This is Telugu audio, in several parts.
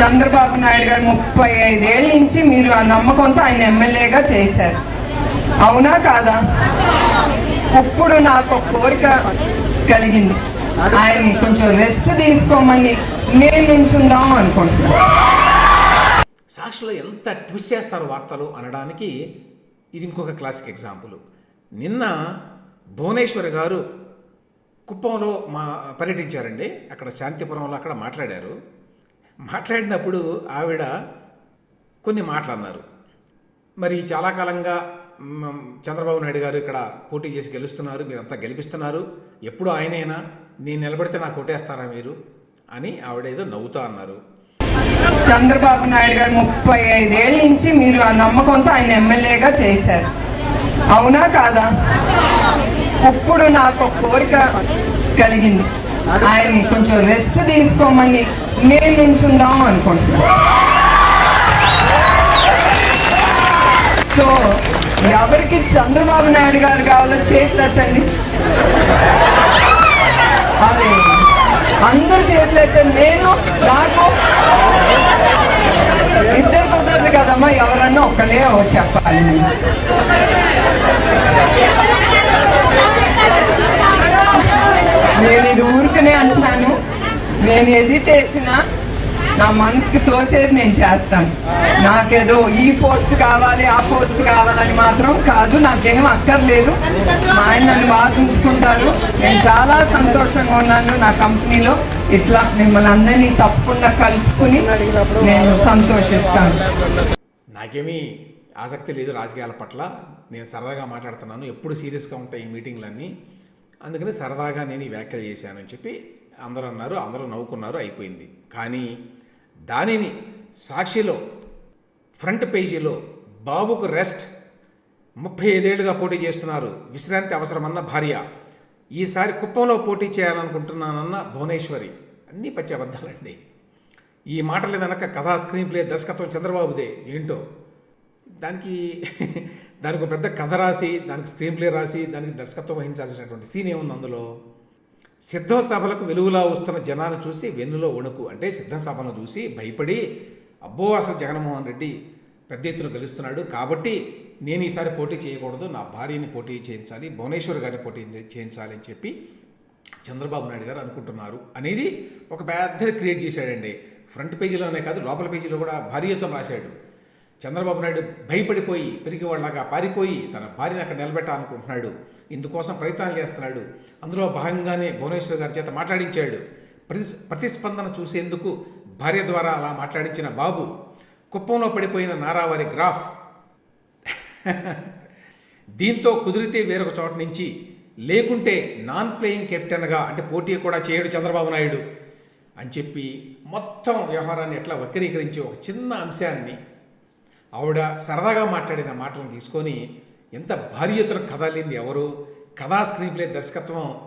చంద్రబాబు నాయుడు గారు ముప్పై ఐదేళ్ళ నుంచి మీరు ఆ నమ్మకంతో ఆయన ఎమ్మెల్యేగా చేశారు. అవునా కాదా? ఇప్పుడు నాకు ఒక కోరిక కలిగింది. ఆయన్ని కొంచెం రెస్ట్ తీసుకోమని నేను నుంచుందాం అనుకుంటున్నాను. సాక్షిలో ఎంత ట్విస్ట్ చేస్తారు వార్తలు అనడానికి ఇది ఇంకొక క్లాసిక్ ఎగ్జాంపుల్ నిన్న భువనేశ్వర్ గారు కుప్పంలో మా పర్యటించారండి. అక్కడ శాంతిపురంలో అక్కడ మాట్లాడారు. మాట్లాడినప్పుడు ఆవిడ కొన్ని మాటలు అన్నారు మరి చాలా కాలంగా చంద్రబాబు నాయుడు గారు ఇక్కడ పోటీ చేసి గెలుస్తున్నారు మీరంతా గెలిపిస్తున్నారు. ఎప్పుడు ఆయనైనా నేను నిలబడితే నాకు కొట్టేస్తారా మీరు? అని ఆవిడ ఏదో నవ్వుతా అన్నారు. చంద్రబాబు నాయుడు గారు ముప్పై ఐదేళ్ళ నుంచి మీరు ఆ నమ్మకంతో ఆయన ఎమ్మెల్యేగా చేశారు. అవునా కాదా? ఇప్పుడు నాకు ఒక కోరిక కలిగింది. ఆయన్ని కొంచెం రెస్ట్ తీసుకోమని నేను నుంచుందాం అనుకుంటున్నాను సో ఎవరికి చంద్రబాబు నాయుడు గారు కావాలో చేతులెట్టండి అదే అందరు చేతులెట్టండి నేను నాకు ఇద్దరు కుదరదు కదమ్మా ఎవరన్నా ఒకలే చెప్పాలి. నేను ఇది ఊరికనే అంటున్నాను. నేను ఏది చేసినా నా మనసుకి తోసేది నేను చేస్తాను. నాకేదో ఈ పోస్ట్ కావాలి ఆ పోస్ట్ కావాలని మాత్రం కాదు నాకేం అక్కర్లేదు. మా ఆయన నన్ను బాగా చూసుకుంటారు నేను చాలా సంతోషంగా ఉన్నాను నా కంపెనీలో. ఇట్లా మిమ్మల్ని అందరినీ తప్పకుండా కలుసుకుని నేను సంతోషిస్తాను. నాకేమీ ఆసక్తి లేదు రాజకీయాల పట్ల. నేను సరదాగా మాట్లాడుతున్నాను. ఎప్పుడు సీరియస్గా ఉంటాయి ఈ మీటింగ్లన్నీ. అందుకని సరదాగా నేను ఈ వ్యాఖ్యలు చేశాను అని చెప్పి అందరూ అన్నారు అందరూ నవ్వుకున్నారు అయిపోయింది. కానీ దానిని సాక్షిలో ఫ్రంట్ పేజీలో బాబుకు రెస్ట్ ముప్పై ఐదేళ్ళుగా పోటీ చేస్తున్నారు విశ్రాంతి అవసరమన్న భార్య. ఈసారి కుప్పంలో పోటీ చేయాలనుకుంటున్నానన్న భువనేశ్వరి. అన్నీ పచ్చి అబద్ధాలండి. ఈ మాటల వెనక కథా స్క్రీన్ ప్లే దర్శకత్వం చంద్రబాబుదే ఏంటో? దానికి దానికి ఒక పెద్ద కథ రాసి దానికి స్క్రీన్ ప్లే రాసి దానికి దర్శకత్వం వహించాల్సినటువంటి సీన్ ఏముంది అందులో? సిద్ధం సభలకు వెలుగులా వస్తున్న జనాన్ని చూసి వెన్నులో వణుకు. అంటే సిద్ధం సభను చూసి భయపడి అబ్బో అసలు జగన్మోహన్ రెడ్డి పెద్ద ఎత్తున గెలుస్తున్నాడు. కాబట్టి నేను ఈసారి పోటీ చేయకూడదు నా భార్యని పోటీ చేయించాలి భువనేశ్వర్ గారిని పోటీ చేయించాలి అని చెప్పి చంద్రబాబు నాయుడు గారు అనుకుంటున్నారు. అనేది ఒక పెద్ద క్రియేట్ చేశాడండి. ఫ్రంట్ పేజీలోనే కాదు లోపల పేజీలో కూడా భార్యతో రాశాడు. చంద్రబాబు నాయుడు భయపడిపోయి పెరిగివాళ్ళగా పారిపోయి తన భార్యను అక్కడ నిలబెట్టాలనుకుంటున్నాడు. ఇందుకోసం ప్రయత్నాలు చేస్తున్నాడు. అందులో భాగంగానే భువనేశ్వర్ గారి చేత మాట్లాడించాడు. ప్రతి ప్రతిస్పందన చూసేందుకు భార్య ద్వారా అలా మాట్లాడించిన బాబు కుప్పంలో పడిపోయిన నారావారి గ్రాఫ్. దీంతో కుదిరితే వేరొక చోట నుంచి లేకుంటే నాన్ ప్లేయింగ్ కెప్టెన్గా అంటే పోటీ కూడా చేయడు చంద్రబాబు నాయుడు అని చెప్పి మొత్తం వ్యవహారాన్ని ఎట్లా వక్రీకరించి ఒక చిన్న అంశాన్ని ఆవిడ సరదాగా మాట్లాడిన మాటలను తీసుకొని ఎంత భారీ ఎత్తున కథలింది ఎవరు? కథా స్క్రీన్ ప్లే దర్శకత్వం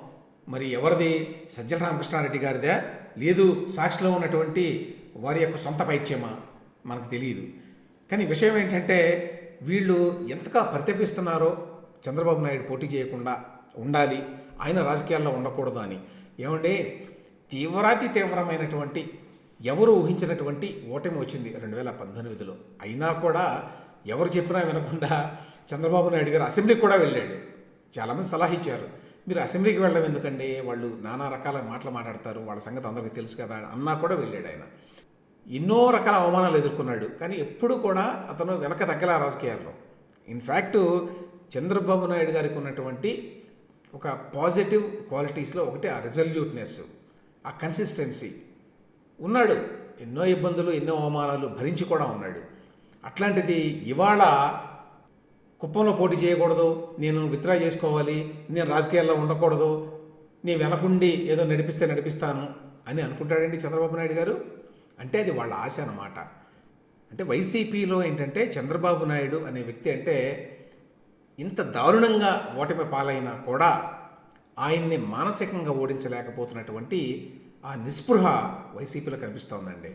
మరి ఎవరిది? సజ్జల రామకృష్ణారెడ్డి గారిదా? లేదు సాక్షిలో ఉన్నటువంటి వారి యొక్క సొంత పైత్యమా మనకు తెలియదు. కానీ విషయం ఏంటంటే వీళ్ళు ఎంతగా పరితపిస్తున్నారో చంద్రబాబు నాయుడు పోటీ చేయకుండా ఉండాలి. ఆయన రాజకీయాల్లో ఉండకూడదు అని. ఏమండి? తీవ్రాతి తీవ్రమైనటువంటి ఎవరు ఊహించినటువంటి ఓటమి వచ్చింది రెండు వేల పంతొమ్మిదిలో. అయినా కూడా ఎవరు చెప్పినా వినకుండా చంద్రబాబు నాయుడు గారు అసెంబ్లీకి కూడా వెళ్ళాడు. చాలామంది సలహా ఇచ్చారు. మీరు అసెంబ్లీకి వెళ్ళడం ఎందుకండి? వాళ్ళు నానా రకాల మాటలు మాట్లాడతారు. వాళ్ళ సంగతి అందరికీ తెలుసు కదా అన్నా కూడా వెళ్ళాడు ఆయన. ఎన్నో రకాల అవమానాలు ఎదుర్కొన్నాడు. కానీ ఎప్పుడు కూడా అతను వెనక తగ్గల రాజకీయాల్లో. ఇన్ఫ్యాక్ట్ చంద్రబాబు నాయుడు గారికి ఉన్నటువంటి ఒక పాజిటివ్ క్వాలిటీస్లో ఒకటి ఆ రిజల్యూట్నెస్ ఆ కన్సిస్టెన్సీ ఉన్నాడు. ఎన్నో ఇబ్బందులు ఎన్నో అవమానాలు భరించి కూడా ఉన్నాడు. అట్లాంటిది ఇవాళ కుప్పంలో పోటీ చేయకూడదు నేను విత్డ్రా చేసుకోవాలి నేను రాజకీయాల్లో ఉండకూడదు నీ వెనకుండి ఏదో నడిపిస్తే నడిపిస్తాను అని అనుకుంటాడండి చంద్రబాబు నాయుడు గారు. అంటే అది వాళ్ళ ఆశ అన్నమాట. అంటే వైసీపీలో ఏంటంటే చంద్రబాబు నాయుడు అనే వ్యక్తి అంటే ఇంత దారుణంగా ఓటమి పాలైనా కూడా ఆయన్ని మానసికంగా ఓడించలేకపోతున్నటువంటి ఆ నిస్పృహ వైసీపీలో కనిపిస్తోందండి